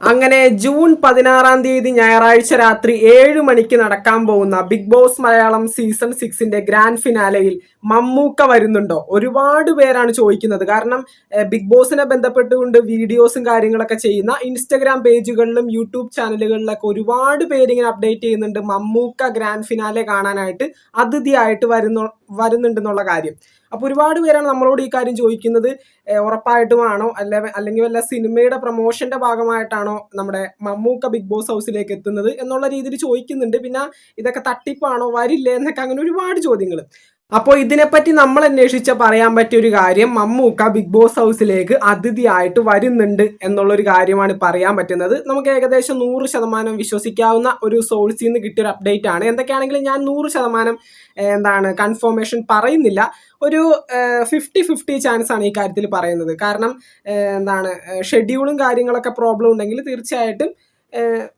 അങ്ങനെ ജൂൺ പതിനാറാം തീയതി ഞായറാഴ്ച രാത്രി ഏഴ് മണിക്ക് നടക്കാൻ പോകുന്ന ബിഗ് ബോസ് മലയാളം സീസൺ സിക്സിന്റെ ഗ്രാൻഡ് ഫിനാലയിൽ മമ്മൂക്ക വരുന്നുണ്ടോ? ഒരുപാട് പേരാണ് ചോദിക്കുന്നത്. കാരണം ബിഗ് ബോസിനെ ബന്ധപ്പെട്ടുകൊണ്ട് വീഡിയോസും കാര്യങ്ങളൊക്കെ ചെയ്യുന്ന ഇൻസ്റ്റഗ്രാം പേജുകളിലും യൂട്യൂബ് ചാനലുകളിലൊക്കെ ഒരുപാട് പേരിങ്ങനെ അപ്ഡേറ്റ് ചെയ്യുന്നുണ്ട് മമ്മൂക്ക ഗ്രാൻഡ് ഫിനാലെ കാണാനായിട്ട് അതിഥിയായിട്ട് വരുന്നു വരുന്നുണ്ടെന്നുള്ള കാര്യം. അപ്പോൾ ഒരുപാട് പേരാണ് നമ്മളോട് ഈ കാര്യം ചോദിക്കുന്നത്. ഉറപ്പായിട്ടുമാണോ? അല്ലെ അല്ലെങ്കിൽ വല്ല സിനിമയുടെ പ്രൊമോഷന്റെ ഭാഗമായിട്ടാണോ നമ്മുടെ മമ്മൂക്ക ബിഗ് ബോസ് ഹൗസിലേക്ക് എത്തുന്നത് എന്നുള്ള രീതിയിൽ ചോദിക്കുന്നുണ്ട്. പിന്നെ ഇതൊക്കെ തട്ടിപ്പാണോ? വരില്ലേ? എന്നൊക്കെ അങ്ങനെ ഒരുപാട് ചോദ്യങ്ങൾ അപ്പോൾ ഇതിനെപ്പറ്റി നമ്മൾ അന്വേഷിച്ച പറയാൻ പറ്റിയ ഒരു കാര്യം മമ്മൂക്ക ബിഗ് ബോസ് ഹൗസിലേക്ക് അതിഥിയായിട്ട് വരുന്നുണ്ട് എന്നുള്ളൊരു കാര്യമാണ് പറയാൻ പറ്റുന്നത്. നമുക്ക് ഏകദേശം നൂറ് ശതമാനം വിശ്വസിക്കാവുന്ന ഒരു സോഴ്സിൽ നിന്ന് കിട്ടിയ ഒരു അപ്ഡേറ്റ് ആണ്. എന്തൊക്കെയാണെങ്കിലും ഞാൻ നൂറ് ശതമാനം എന്താണ് കൺഫർമേഷൻ പറയുന്നില്ല. ഒരു ഫിഫ്റ്റി ഫിഫ്റ്റി ചാൻസ് ആണ് ഈ കാര്യത്തിൽ പറയുന്നത്. കാരണം എന്താണ് ഷെഡ്യൂളും കാര്യങ്ങളൊക്കെ പ്രോബ്ലം ഉണ്ടെങ്കിൽ തീർച്ചയായിട്ടും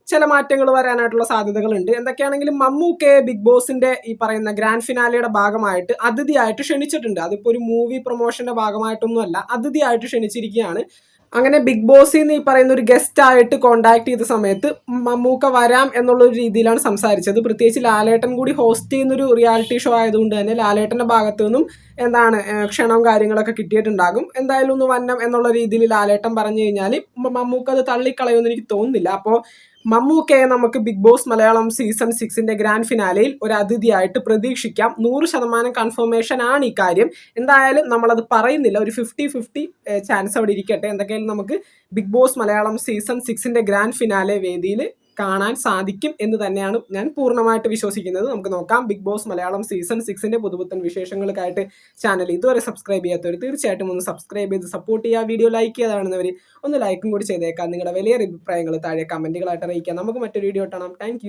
ചില മാറ്റങ്ങൾ വരാനായിട്ടുള്ള സാധ്യതകളുണ്ട്. എന്തൊക്കെയാണെങ്കിലും മമ്മൂക്കയെ ബിഗ് ബോസിന്റെ ഈ പറയുന്ന ഗ്രാൻഡ് ഫിനാലയുടെ ഭാഗമായിട്ട് അതിഥിയായിട്ട് ക്ഷണിച്ചിട്ടുണ്ട്. അതിപ്പോൾ ഒരു മൂവി പ്രൊമോഷന്റെ ഭാഗമായിട്ടൊന്നുമല്ല അതിഥിയായിട്ട് ക്ഷണിച്ചിരിക്കുകയാണ്. അങ്ങനെ ബിഗ് ബോസിൽ നിന്ന് ഈ പറയുന്ന ഒരു ഗസ്റ്റ് ആയിട്ട് കോണ്ടാക്ട് ചെയ്ത സമയത്ത് മമ്മൂക്ക വരാം എന്നുള്ള ഒരു രീതിയിലാണ് സംസാരിച്ചത്. പ്രത്യേകിച്ച് ലാലേട്ടൻ കൂടി ഹോസ്റ്റ് ചെയ്യുന്ന ഒരു റിയാലിറ്റി ഷോ ആയതുകൊണ്ട് തന്നെ ലാലേട്ടന്റെ ഭാഗത്തു നിന്നും എന്താണ് ക്ഷണവും കാര്യങ്ങളൊക്കെ കിട്ടിയിട്ടുണ്ടാകും. എന്തായാലും ഒന്ന് വന്നം എന്നുള്ള രീതിയിൽ ലാലേട്ടൻ പറഞ്ഞു കഴിഞ്ഞാൽ മമ്മൂക്ക അത് തള്ളിക്കളയുമെന്ന് എനിക്ക് തോന്നുന്നില്ല. അപ്പോൾ മമ്മൂക്കയെ നമുക്ക് ബിഗ് ബോസ് മലയാളം സീസൺ സിക്സിന്റെ ഗ്രാൻഡ് ഫിനാലയിൽ ഒരു അതിഥിയായിട്ട് പ്രതീക്ഷിക്കാം. നൂറ് ശതമാനം കൺഫർമേഷൻ ആണ് ഈ കാര്യം. എന്തായാലും നമ്മളത് പറയുന്നില്ല. ഒരു ഫിഫ്റ്റി ഫിഫ്റ്റി ചാൻസ് അവിടെ ഇരിക്കട്ടെ. എന്തൊക്കെയായാലും നമുക്ക് ബിഗ് ബോസ് മലയാളം സീസൺ സിക്സിന്റെ ഗ്രാൻഡ് ഫിനാലെ വേദിയിൽ കാണാൻ സാധിക്കും എന്ന് തന്നെയാണ് ഞാൻ പൂർണമായിട്ട് വിശ്വസിക്കുന്നത്. നമുക്ക് നോക്കാം. ബിഗ് ബോസ് മലയാളം സീസൺ സിക്സിന്റെ പുതുപുത്തൻ വിശേഷങ്ങൾക്കായിട്ട് ചാനൽ ഇതുവരെ സബ്സ്ക്രൈബ് ചെയ്യാത്തവർ തീർച്ചയായിട്ടും ഒന്ന് സബ്സ്ക്രൈബ് ചെയ്ത് സപ്പോർട്ട് ചെയ്യുക. വീഡിയോ ലൈക്ക് ചെയ്താണെന്നവർ ഒന്ന് ലൈക്കും കൂടി ചെയ്തേക്കാം. നിങ്ങളുടെ വലിയ അഭിപ്രായങ്ങൾ താഴെ കമന്റുകളായിട്ട് അറിയിക്കാം. നമുക്ക് മറ്റൊരു വീഡിയോ കാണാം. താങ്ക്